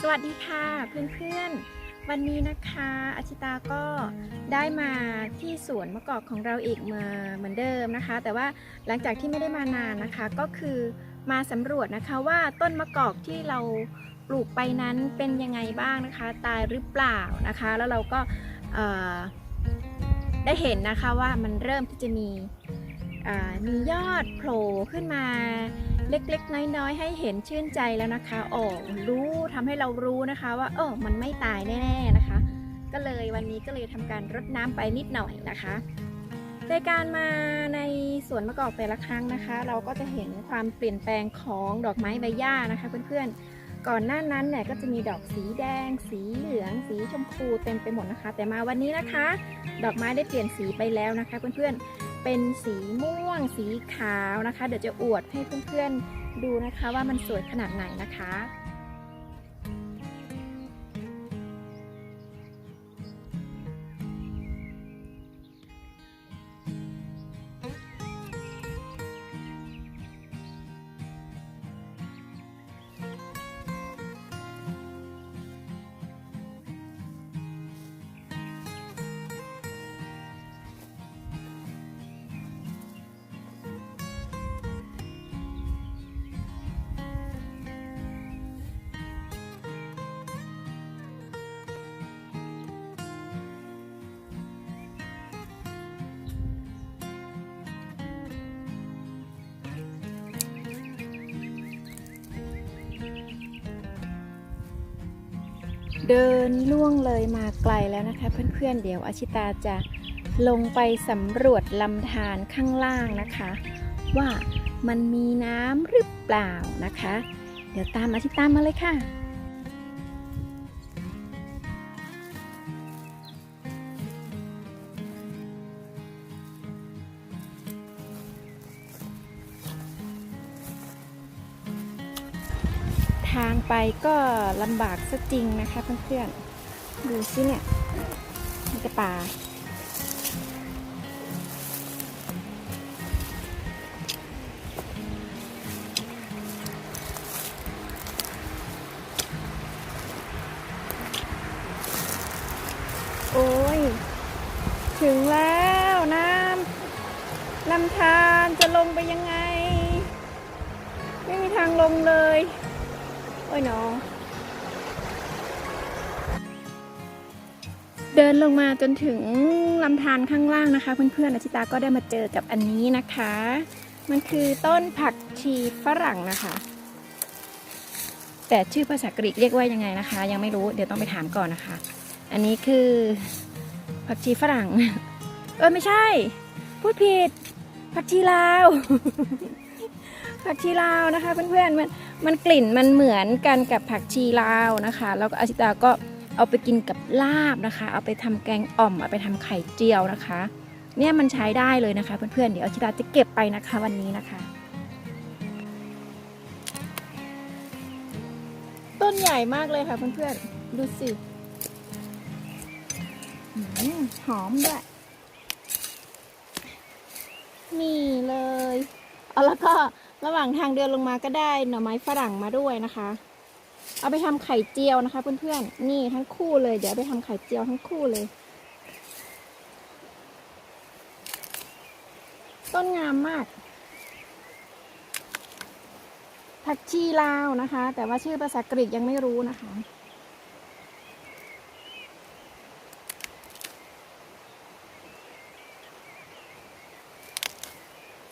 สวัสดีค่ะเพื่อนๆ วันนี้นะคะอาชิตาก็ได้มาที่สวนมะกอกของเราอีกเหมือนเหมือนเดิมนะคะ แต่ว่าหลังจากที่ไม่ได้มานานนะคะ ก็คือมาสำรวจนะคะว่าต้นมะกอกที่เราปลูกไปนั้นเป็นยังไงบ้างนะคะ ตายหรือเปล่านะคะ แล้วเราก็ได้เห็นนะคะว่ามันเริ่มที่จะมีมียอดโผล่ขึ้นมา เล็กๆ น้อยๆ ให้เห็นชื่นใจแล้วนะคะโอ้รู้ทำให้เรารู้นะคะว่าเออมันไม่ตายแน่ๆนะคะ ก็เลยวันนี้ก็เลยทำการรดน้ำไปนิดหน่อยนะคะในการมาในสวนมะกอกแต่ละครั้งนะคะ เราก็จะเห็นความเปลี่ยนแปลงของดอกไม้ใบหญ้านะคะเพื่อนๆ ก่อนหน้านั้นเนี่ยก็จะมีดอกสีแดง สีเหลือง สีชมพูเต็มไปหมดนะคะ แต่มาวันนี้นะคะ ดอกไม้ได้เปลี่ยนสีไปแล้วนะคะเพื่อนๆ เป็นสีม่วง สีขาวนะคะ เดี๋ยวจะอวดให้เพื่อนๆดูนะคะว่ามันสวยขนาดไหนนะคะ เดินล่วงเลยมาไกลแล้วนะคะ เพื่อนๆ เดี๋ยวอาชิตาจะลงไปสำรวจลำธารข้างล่างนะคะ ว่ามันมีน้ำหรือเปล่านะคะ เดี๋ยวตามอาชิตามาเลยค่ะ ทางไปก็ลำบากซะจริงนะคะเพื่อนๆ ดูสิเนี่ยมีแต่ป่า โอ้ย ถึงแล้วน้ำลำธารจะลงไปยังไง ไม่มีทางลงเลย อ้ยน้อง เดินลงมาจนถึงลำธารข้างล่างนะคะ เพื่อนๆอาชิตาก็ได้มาเจอกับอันนี้นะคะ มันคือต้นผักชีฝรั่งนะคะ แต่ชื่อภาษากรีกเรียกว่ายังไงนะคะ ยังไม่รู้เดี๋ยวต้องไปถามก่อนนะคะ อันนี้คือผักชีฝรั่ง เออไม่ใช่ พูดผิดผักชีลาวผักชีลาวนะคะเพื่อนๆมัน มันกลิ่นมันเหมือนกันกับผักชีลาวนะคะ แล้วก็อาชิตาก็เอาไปกินกับลาบนะคะ เอาไปทำแกงอ่อม เอาไปทำไข่เจียวนะคะ เนี่ยมันใช้ได้เลยนะคะ เพื่อนๆ เดี๋ยวอาชิตาจะเก็บไปนะคะวันนี้นะคะ ต้นใหญ่มากเลยค่ะเพื่อนๆ ดูสิหอมด้วยนี่เลย เอาแล้วก็ ระหว่างทางเดินลงมาก็ได้หน่อไม้ฝรั่งมาด้วยนะคะ เอาไปทำไข่เจียวนะคะ เพื่อนๆ นี่ทั้งคู่เลย เดี๋ยวไปทำไข่เจียวทั้งคู่เลย ต้นงามมาก ผักชีลาวนะคะ แต่ว่าชื่อภาษากรีกยังไม่รู้นะคะ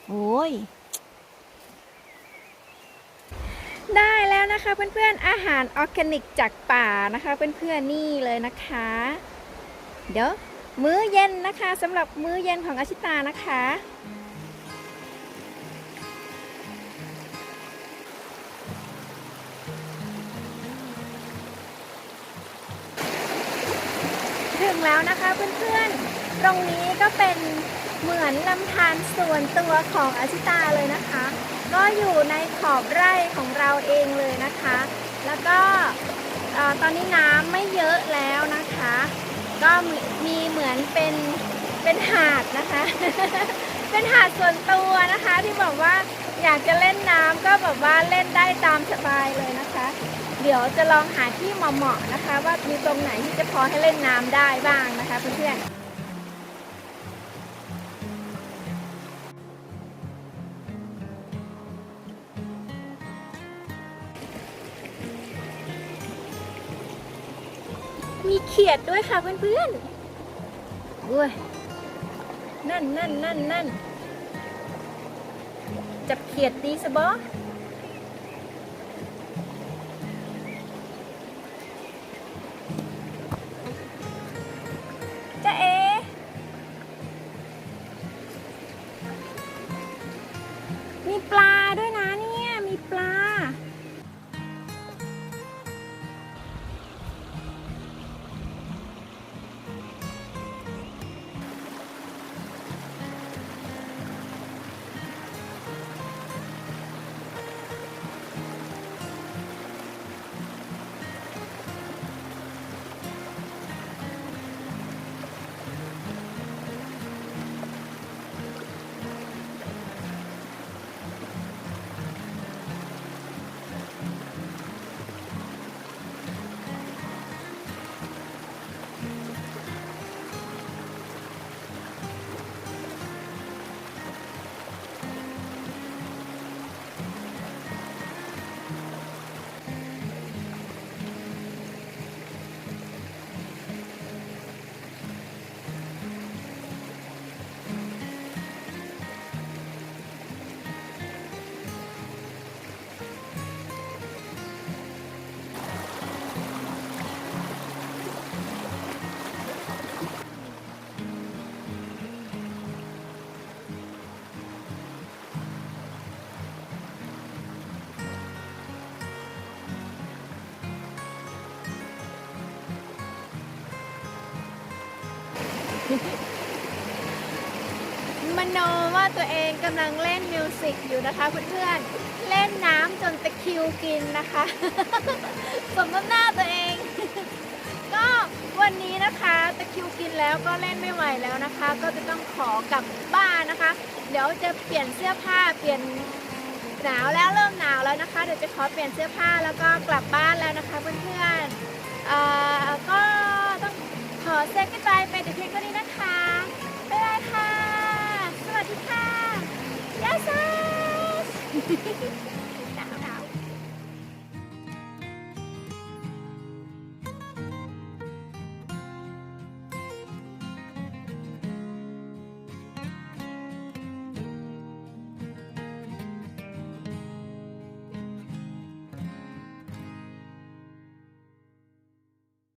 โอ้ย ได้แล้ว นะคะเพื่อนๆ อาหารออร์แกนิกจากป่านะคะเพื่อนๆ นี่เลยนะคะ เดี๋ยวมื้อเย็นนะคะสำหรับมื้อเย็นของอาชิตานะคะ ถึงแล้วนะคะเพื่อนๆ ตรงนี้ก็เป็นเหมือนลำธารส่วนตัวของอาชิตาเลยนะคะ ก็อยู่ในขอบไร่ของเราเองเลยนะคะ แล้วก็ตอนนี้น้ำไม่เยอะแล้วนะคะ ก็มีมีเหมือนเป็นเป็นหาดนะคะ เป็นหาดส่วนตัวนะคะที่บอกว่าอยากจะเล่นน้ำก็แบบว่าเล่นได้ตามสบายเลยนะคะ เดี๋ยวจะลองหาที่เหมาะๆนะคะ ว่ามีตรงไหนที่จะพอให้เล่นน้ำได้บ้างนะคะเพื่อนๆ มีเขียดด้วยค่ะเพื่อนๆอุ้ยนั่นนั่นนั่นนั่นจับเขียดดีสบอ มโนว่าตัวเองกำลังเล่นมิวสิกอยู่นะคะเพื่อนๆ เล่นน้ำจนตะคิวกินนะคะ สมน้ำหน้าตัวเอง ก็วันนี้นะคะตะคิวกินแล้วก็เล่นไม่ไหวแล้วนะคะ ก็จะต้องขอกลับบ้านนะคะ เดี๋ยวจะเปลี่ยนเสื้อผ้าเปลี่ยนหนาวแล้วเริ่มหนาวแล้วนะคะ เดี๋ยวจะขอเปลี่ยนเสื้อผ้าแล้วก็กลับบ้านแล้วนะคะเพื่อนๆก็